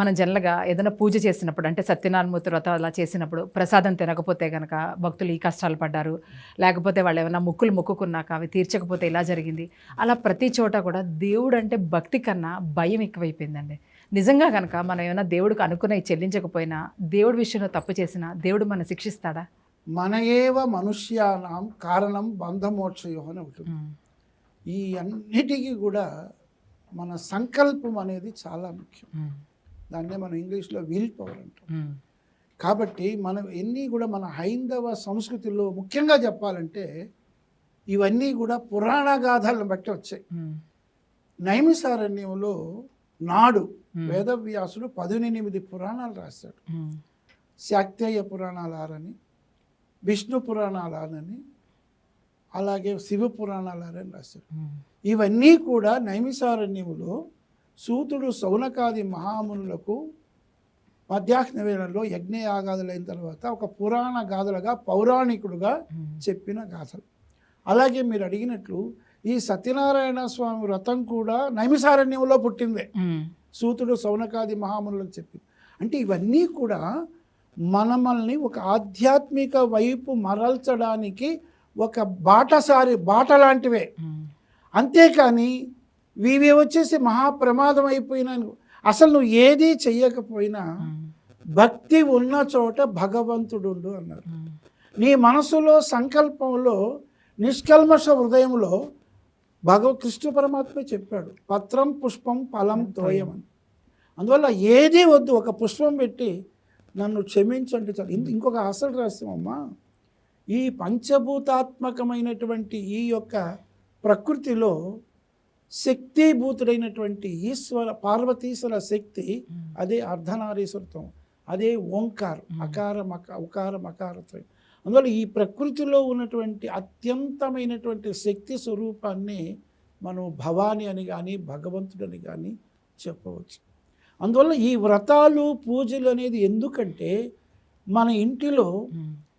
మనం జనరల్గా ఏదైనా పూజ చేసినప్పుడు అంటే సత్యనారాయణమూర్తి వ్రతం అలా చేసినప్పుడు ప్రసాదం తినకపోతే కనుక భక్తులు ఈ కష్టాలు పడ్డారు. లేకపోతే వాళ్ళు ఏమైనా ముక్కులు మొక్కుకున్నాక అవి తీర్చకపోతే ఇలా జరిగింది. అలా ప్రతి చోట కూడా దేవుడు అంటే భక్తి కన్నా భయం ఎక్కువైపోయిందండి. నిజంగా కనుక మనం ఏమైనా దేవుడికి అనుకున్నవి చెల్లించకపోయినా దేవుడి విషయంలో తప్పు చేసినా దేవుడు మన శిక్షిస్తాడా? మన ఏవ మనుష్యానాం కారణం బంధమోక్షయో అని ఉంటుంది ఈ అన్నిటికీ కూడా మన సంకల్పం అనేది చాలా ముఖ్యం. దాన్నే మనం ఇంగ్లీష్లో విల్ పవర్ అంటాం. కాబట్టి మనం ఎన్ని కూడా మన హైందవ సంస్కృతిలో ముఖ్యంగా చెప్పాలంటే ఇవన్నీ కూడా పురాణ గాథలను బట్టి వచ్చాయి. నైమిసారణ్యంలో నాడు వేదవ్యాసుడు పదునెనిమిది పురాణాలు రాశాడు. శాక్తేయ పురాణాలు ఆరని విష్ణు పురాణాలు ఆరని అలాగే శివ పురాణాలు ఆరని రాశాడు. ఇవన్నీ కూడా నైమిసారణ్యములో సూతుడు సౌనకాది మహామునులకు మధ్యాహ్న వేళల్లో యజ్ఞయాగాదులు అయిన తర్వాత ఒక పురాణ గాథలుగా పౌరాణికుడుగా చెప్పిన గాథలు. అలాగే మీరు అడిగినట్లు ఈ సత్యనారాయణ స్వామి వ్రతం కూడా నైమిసారణ్యంలో పుట్టిందే. సూతుడు సౌనకాది మహామునులకు చెప్పింది. అంటే ఇవన్నీ కూడా మనమల్ని ఒక ఆధ్యాత్మిక వైపు మరల్చడానికి ఒక బాటసారి బాట లాంటివే. అంతేకాని ఇవి వచ్చేసి మహాప్రమాదం అయిపోయినా అసలు నువ్వు ఏదీ చెయ్యకపోయినా భక్తి ఉన్న చోట భగవంతుడుండు అన్నారు నీ మనసులో సంకల్పంలో నిష్కల్మష హృదయంలో భగవ కృష్ణ పరమాత్మ చెప్పాడు పత్రం పుష్పం ఫలం తోయం అని. అందువల్ల ఏదీ వద్దు ఒక పుష్పం పెట్టి నన్ను క్షమించండి చాలు. ఇంకొక అసలు రహస్యమమ్మా ఈ పంచభూతాత్మకమైనటువంటి ఈ యొక్క ప్రకృతిలో శక్తిభూతుడైనటువంటి ఈశ్వర పార్వతీశ్వర శక్తి అదే అర్ధనారీశ్వరత్వం అదే ఓంకార్ అకార మక ఉకార మకారత్వం అందువల్ల ఈ ప్రకృతిలో ఉన్నటువంటి అత్యంతమైనటువంటి శక్తి స్వరూపాన్ని మనం భవాని అని కానీ భగవంతుడని కానీ చెప్పవచ్చు. అందువల్ల ఈ వ్రతాలు పూజలు అనేది ఎందుకంటే మన ఇంటిలో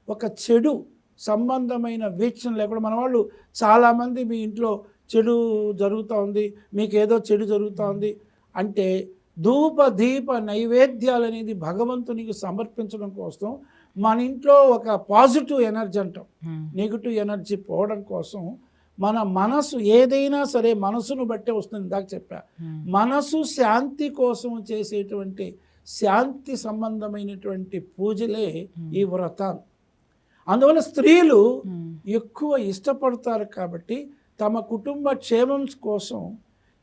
ఒక చెడు సంబంధమైన వీక్షణ లేకుండా మన వాళ్ళు చాలామంది మీ ఇంట్లో చెడు జరుగుతూ ఉంది మీకు ఏదో చెడు జరుగుతూ ఉంది అంటే ధూప దీప నైవేద్యాలు అనేది భగవంతునికి సమర్పించడం కోసం మన ఇంట్లో ఒక పాజిటివ్ ఎనర్జీ అంటాం. నెగిటివ్ ఎనర్జీ పోవడం కోసం మన మనసు ఏదైనా సరే మనసును బట్టే వస్తుంది ఇందాక చెప్పా. మనసు శాంతి కోసం చేసేటువంటి శాంతి సంబంధమైనటువంటి పూజలే ఈ వ్రతాలు. అందువల్ల స్త్రీలు ఎక్కువ ఇష్టపడతారు కాబట్టి తమ కుటుంబ క్షేమం కోసం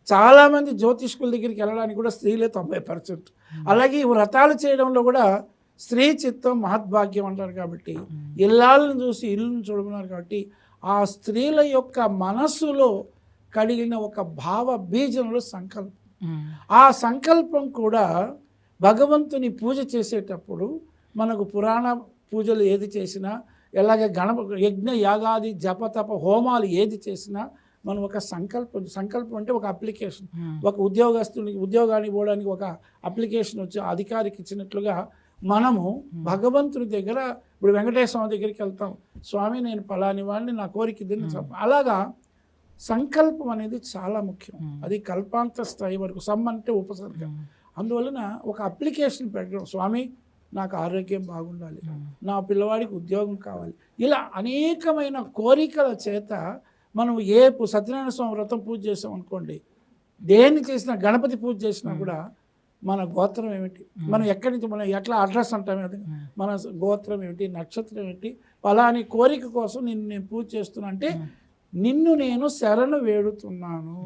చాలామంది జ్యోతిష్కుల దగ్గరికి వెళ్ళడానికి కూడా స్త్రీలే తొంభై పర్సెంట్. అలాగే వ్రతాలు చేయడంలో కూడా స్త్రీ చిత్తం మహద్భాగ్యం అంటారు కాబట్టి ఇల్లాలను చూసి ఇల్లును చూడమన్నారు కాబట్టి ఆ స్త్రీల యొక్క మనస్సులో కలిగిన ఒక భావ బీజంలో సంకల్పం. ఆ సంకల్పం కూడా భగవంతుని పూజ చేసేటప్పుడు మనకు పురాణ పూజలు ఏది చేసినా ఎలాగే గణప యజ్ఞ యాగాది జపతప హోమాలు ఏది చేసినా మనం ఒక సంకల్పం సంకల్పం అంటే ఒక అప్లికేషన్. ఒక ఉద్యోగస్తునికి ఉద్యోగానికి పోవడానికి ఒక అప్లికేషన్ వచ్చి అధికారికి ఇచ్చినట్లుగా మనము భగవంతుని దగ్గర ఇప్పుడు వెంకటేశ్వర స్వామి దగ్గరికి వెళ్తాం. స్వామి నేను పలాని వాడిని నా కోరిక చెప్ప- అలాగా సంకల్పం అనేది చాలా ముఖ్యం. అది కల్పాంత స్థాయి వరకు సమ్ అంటే ఉపసర్గ. అందువలన ఒక అప్లికేషన్ పెట్టడం స్వామి నాకు ఆరోగ్యం బాగుండాలి. నా పిల్లవాడికి ఉద్యోగం కావాలి. ఇలా అనేకమైన కోరికల చేత మనం ఏ సత్యనారాయణ స్వామి వ్రతం పూజ చేసాం అనుకోండి దేన్ని చేసినా గణపతి పూజ చేసినా కూడా మన గోత్రం ఏమిటి? మనం ఎక్కడి నుంచి మనం ఎట్లా అడ్రస్ అంటాం కదా మన గోత్రం ఏమిటి? నక్షత్రం ఏమిటి? పలాని కోరిక కోసం నిన్ను నేను పూజ చేస్తున్నా అంటే నిన్ను నేను శరణు వేడుతున్నాను.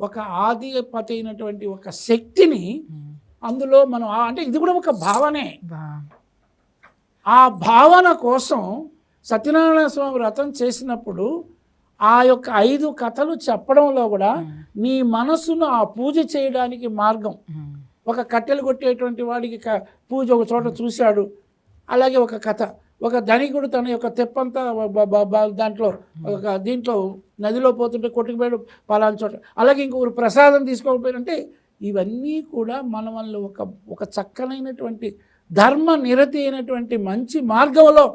ఒక ఆధిపతి అయినటువంటి ఒక శక్తిని అందులో మనం అంటే ఇది కూడా ఒక భావనే. ఆ భావన కోసం సత్యనారాయణ స్వామి వ్రతం చేసినప్పుడు ఆ యొక్క ఐదు కథలు చెప్పడంలో కూడా నీ మనసును ఆ పూజ చేయడానికి మార్గం. ఒక కట్టెలు కొట్టేటువంటి వాడికి పూజ ఒక చోట చూశాడు. అలాగే ఒక కథ. ఒక ధనికుడు తన యొక్క తెప్పంతా దాంట్లో ఒక దీంట్లో నదిలో పోతుంటే కొట్టుకుపోయాడు పలానా చోట. అలాగే ఇంకొకరు ప్రసాదం తీసుకోకపోయారంటే ఇవన్నీ కూడా మన వల్ల ఒక ఒక చక్కనైనటువంటి ధర్మ నిరతి అయినటువంటి మంచి మార్గంలో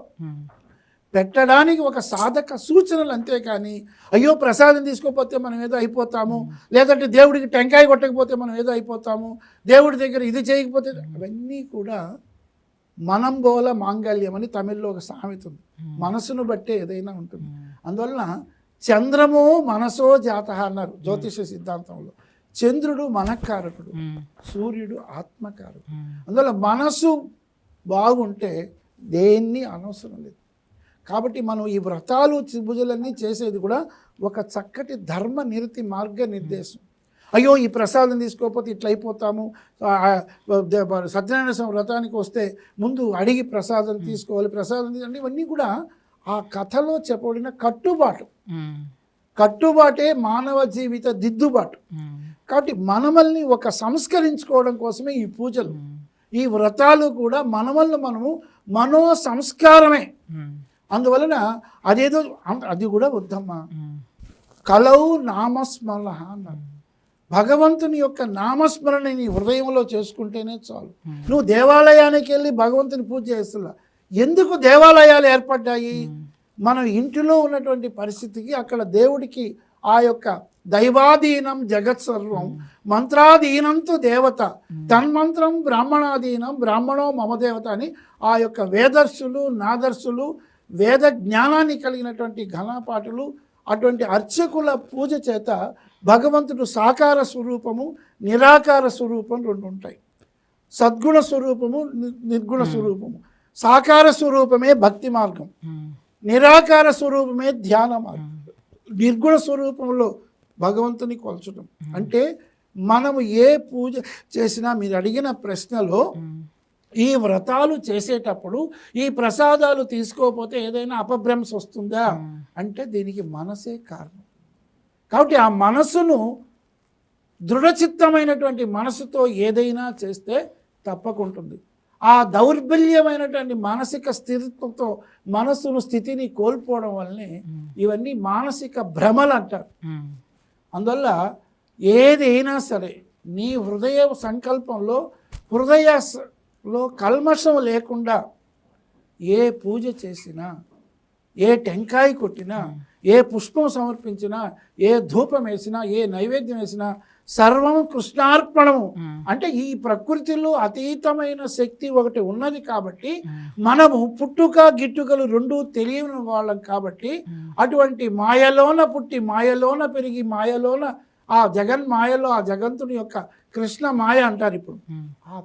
పెట్టడానికి ఒక సాధక సూచనలు అంతేకాని అయ్యో ప్రసాదం తీసుకోకపోతే మనం ఏదో అయిపోతాము లేదంటే దేవుడికి టెంకాయ కొట్టకపోతే మనం ఏదో అయిపోతాము దేవుడి దగ్గర ఇది చేయకపోతే అవన్నీ కూడా మనం బోల మాంగళ్యం అని తమిళ్ళో ఒక సామెత ఉంది. మనసును బట్టే ఏదైనా ఉంటుంది. అందువలన చంద్రము మనసో జాత అన్నారు జ్యోతిష సిద్ధాంతంలో. చంద్రుడు మనకారకుడు సూర్యుడు ఆత్మకారకుడు. అందువల్ల మనసు బాగుంటే దేన్ని అనవసరం లేదు. కాబట్టి మనం ఈ వ్రతాలు పూజలన్నీ చేసేది కూడా ఒక చక్కటి ధర్మ నిరతి మార్గ నిర్దేశం. అయ్యో ఈ ప్రసాదం తీసుకోకపోతే ఇట్లా అయిపోతాము. సత్యనారాయణ స్వామి వ్రతానికి వస్తే ముందు అడిగి ప్రసాదం తీసుకోవాలి ప్రసాదం తీ- అంటే ఇవన్నీ కూడా ఆ కథలో చెప్పబడిన కట్టుబాటు. కట్టుబాటే మానవ జీవిత దిద్దుబాటు. కాబట్టి మనమల్ని ఒక సంస్కరించుకోవడం కోసమే ఈ పూజలు. ఈ వ్రతాలు కూడా మనమల్ని మనము మనో సంస్కారమే. అందువలన అదేదో అది కూడా వద్దమ్మా. కలౌ నామస్మరణ అన్నారు. భగవంతుని యొక్క నామస్మరణ నీ హృదయంలో చేసుకుంటేనే చాలు. నువ్వు దేవాలయానికి వెళ్ళి భగవంతుని పూజ చేస్తున్నా. ఎందుకు దేవాలయాలు ఏర్పడ్డాయి? మనం ఇంటిలో ఉన్నటువంటి పరిస్థితికి అక్కడ దేవుడికి ఆ యొక్క దైవాధీనం జగత్ సర్వం. మంత్రాధీనంతో దేవత. తన్మంత్రం బ్రాహ్మణాధీనం బ్రాహ్మణో మమ దేవత అని ఆ యొక్క వేదర్శులు నాదర్శులు వేద జ్ఞానాన్ని కలిగినటువంటి ఘనపాటులు అటువంటి అర్చకుల పూజ చేత భగవంతుడు సాకార స్వరూపము నిరాకార స్వరూపం రెండు ఉంటాయి. సద్గుణ స్వరూపము నిర్గుణ స్వరూపము. సాకార స్వరూపమే భక్తి మార్గం. నిరాకార స్వరూపమే ధ్యాన మార్గం. నిర్గుణ స్వరూపంలో భగవంతుని కొలచడం అంటే మనము ఏ పూజ చేసినా మీరు అడిగిన ప్రశ్నలో ఈ వ్రతాలు చేసేటప్పుడు ఈ ప్రసాదాలు తీసుకోకపోతే ఏదైనా అపభ్రంశ వస్తుందా? అంటే దీనికి మనసే కారణం. కాబట్టి ఆ మనసును దృఢచిత్తమైనటువంటి మనసుతో ఏదైనా చేస్తే తప్పకుంటుంది. ఆ దౌర్బల్యమైనటువంటి మానసిక స్థితితో మనసును స్థితిని కోల్పోవడం వల్లనే ఇవన్నీ మానసిక భ్రమలు అంటారు. అందువల్ల ఏదైనా సరే నీ హృదయ సంకల్పంలో హృదయలో కల్మషం లేకుండా ఏ పూజ చేసినా ఏ టెంకాయ కొట్టినా ఏ పుష్పం సమర్పించినా ఏ ధూపం వేసినా ఏ నైవేద్యం వేసినా సర్వం కృష్ణార్పణము. అంటే ఈ ప్రకృతిలో అతీతమైన శక్తి ఒకటి ఉన్నది కాబట్టి మనము పుట్టుక గిట్టుకలు రెండు తెలియని వాళ్ళం కాబట్టి అటువంటి మాయలోన పుట్టి మాయలోన పెరిగి మాయలోన ఆ జగన్ మాయలో ఆ జగంతుని యొక్క కృష్ణ మాయ అంటారు ఇప్పుడు.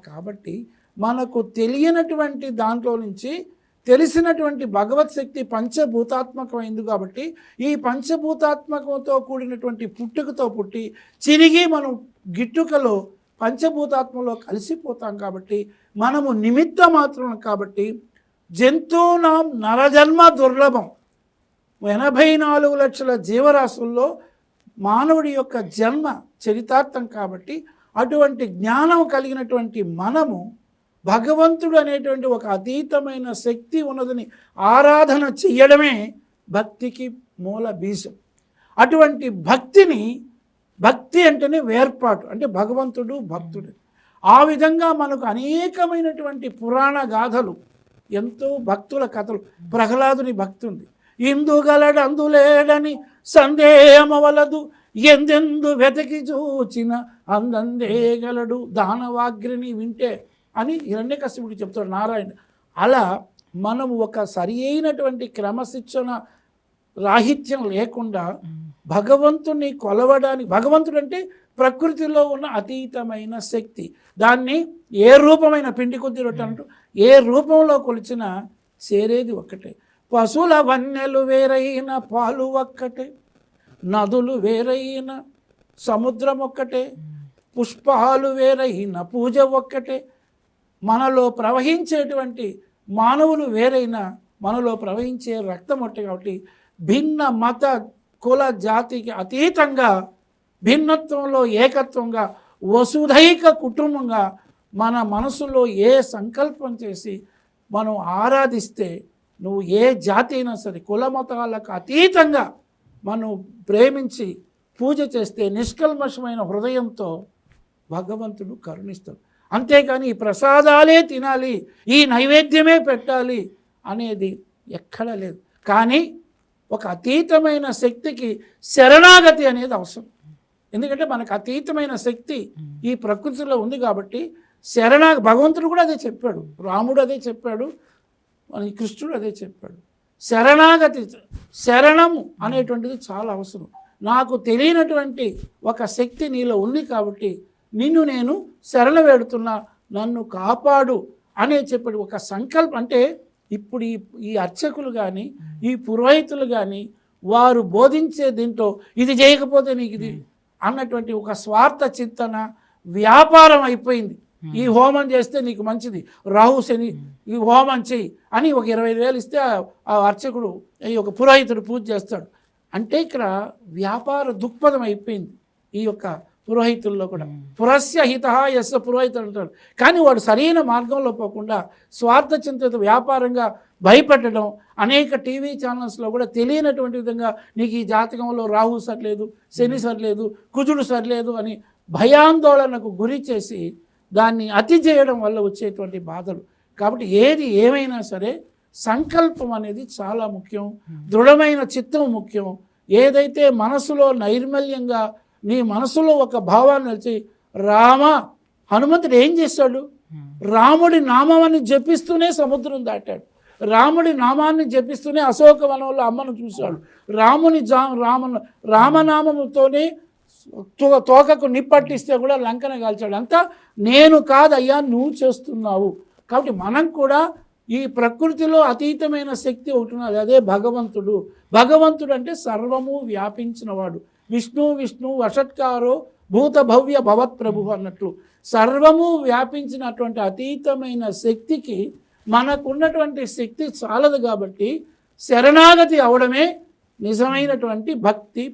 కాబట్టి మనకు తెలియనటువంటి దాంట్లో నుంచి తెలిసినటువంటి భగవత్ శక్తి పంచభూతాత్మకమైంది కాబట్టి ఈ పంచభూతాత్మకంతో కూడినటువంటి పుట్టుకతో పుట్టి చిరిగి మనం గిట్టుకలో పంచభూతాత్మలో కలిసిపోతాం కాబట్టి మనము నిమిత్త మాత్రం కాబట్టి జంతువునాం నరజన్మ దుర్లభం. ఎనభై నాలుగు లక్షల జీవరాశుల్లో మానవుడి యొక్క జన్మ చరితార్థం కాబట్టి అటువంటి జ్ఞానం కలిగినటువంటి మనము భగవంతుడు అనేటువంటి ఒక అతీతమైన శక్తి ఉన్నదని ఆరాధన చెయ్యడమే భక్తికి మూల బీజం. అటువంటి భక్తిని భక్తి అంటేనే వేర్పాటు అంటే భగవంతుడు భక్తుడు. ఆ విధంగా మనకు అనేకమైనటువంటి పురాణ గాథలు ఎంతో భక్తుల కథలు. ప్రహ్లాదుని భక్తి ఉంది. ఇందుగలడు అందులేడని సందేహమవలదు. ఎందెందు వెతకి చూచిన అందందేగలడు దానవాగ్రిని వింటే అని హిరణ్యకశిపుడు చెప్తాడు నారాయణ. అలా మనం ఒక సరి అయినటువంటి క్రమశిక్షణ రాహిత్యం లేకుండా భగవంతుని కొలవడానికి భగవంతుడు అంటే ప్రకృతిలో ఉన్న అతీతమైన శక్తి. దాన్ని ఏ రూపమైన పిండి కొద్ది రొట్టె అంటూ ఏ రూపంలో కొలిచినా చేరేది ఒక్కటే. పశువుల వన్నెలు వేరైన పాలు ఒక్కటే. నదులు వేరైన సముద్రం ఒక్కటే. పుష్పాలు వేరైన పూజ ఒక్కటే. మనలో ప్రవహించేటువంటి మానవులు వేరైన మనలో ప్రవహించే రక్తం ఒకటి కాబట్టి భిన్న మత కుల జాతికి అతీతంగా భిన్నత్వంలో ఏకత్వంగా వసుధైక కుటుంబంగా మన మనసులో ఏ సంకల్పం చేసి మనం ఆరాధిస్తే నువ్వు ఏ జాతి అయినా సరే కుల మతాలకు అతీతంగా మనం ప్రేమించి పూజ చేస్తే నిష్కల్మషమైన హృదయంతో భగవంతుడు కరుణిస్తాడు. అంతేకాని ఈ ప్రసాదాలే తినాలి ఈ నైవేద్యమే పెట్టాలి అనేది ఎక్కడ లేదు. కానీ ఒక అతీతమైన శక్తికి శరణాగతి అనేది అవసరం. ఎందుకంటే మనకు అతీతమైన శక్తి ఈ ప్రకృతిలో ఉంది కాబట్టి శరణా భగవంతుడు కూడా అదే చెప్పాడు రాముడు అదే చెప్పాడు మన ఈ కృష్ణుడు అదే చెప్పాడు. శరణాగతి శరణము అనేటువంటిది చాలా అవసరం. నాకు తెలియనటువంటి ఒక శక్తి నీలో ఉంది కాబట్టి నిన్ను నేను శరణ వేడుతున్నా నన్ను కాపాడు అనే చెప్పాడు ఒక సంకల్పం. అంటే ఇప్పుడు ఈ ఈ అర్చకులు కానీ ఈ పురోహితులు కానీ వారు బోధించే దీంట్లో ఇది చేయకపోతే నీకు ఇది అన్నటువంటి ఒక స్వార్థ చింతన వ్యాపారం అయిపోయింది. ఈ హోమం చేస్తే నీకు మంచిది. రాహు శని ఈ హోమం చెయ్యి అని ఒక ఇరవై ఐదు వేలు ఇస్తే ఆ- ఆ అర్చకుడు ఈ ఒక పురోహితుడు పూజ చేస్తాడు. అంటే ఇక్కడ వ్యాపార దృక్పథం అయిపోయింది. ఈ యొక్క పురోహితుల్లో కూడా. పురస్య హిత యస్య పురోహితుడు అంటాడు. కానీ వాడు సరైన మార్గంలో పోకుండా స్వార్థ చింతిత వ్యాపారంగా భయపెట్టడం అనేక టీవీ ఛానల్స్లో కూడా తెలియనటువంటి విధంగా నీకు ఈ జాతకంలో రాహు సరిలేదు శని సరిలేదు కుజుడు సరిలేదు అని భయాందోళనకు గురి చేసి దాన్ని అతి చేయడం వల్ల వచ్చేటువంటి బాధలు. కాబట్టి ఏది ఏమైనా సరే సంకల్పం అనేది చాలా ముఖ్యం. దృఢమైన చిత్తం ముఖ్యం. ఏదైతే మనసులో నైర్మల్యంగా నీ మనసులో ఒక భావాన్ని వచ్చి రామ హనుమంతుడు ఏం చేశాడు రాముడి నామాన్ని జపిస్తూనే సముద్రం దాటాడు. రాముడి నామాన్ని జపిస్తూనే అశోక వనంలో అమ్మను చూశాడు. రాముని జా రామ రామనామముతోనే తో- తోకకు నిప్పట్టిస్తే కూడా లంకన కాల్చాడు. అంతా నేను కాదయ్యా నువ్వు చేస్తున్నావు. కాబట్టి మనం కూడా ఈ ప్రకృతిలో అతీతమైన శక్తి ఒకటి ఉన్నది అదే భగవంతుడు. భగవంతుడు అంటే సర్వము వ్యాపించినవాడు. విష్ణు విష్ణు వషత్కారో భూత భవ్య భవత్ ప్రభు అన్నట్లు. సర్వము వ్యాపించినటువంటి అతీతమైన శక్తికి మనకున్నటువంటి శక్తి చాలదు కాబట్టి శరణాగతి అవడమే నిజమైనటువంటి భక్తి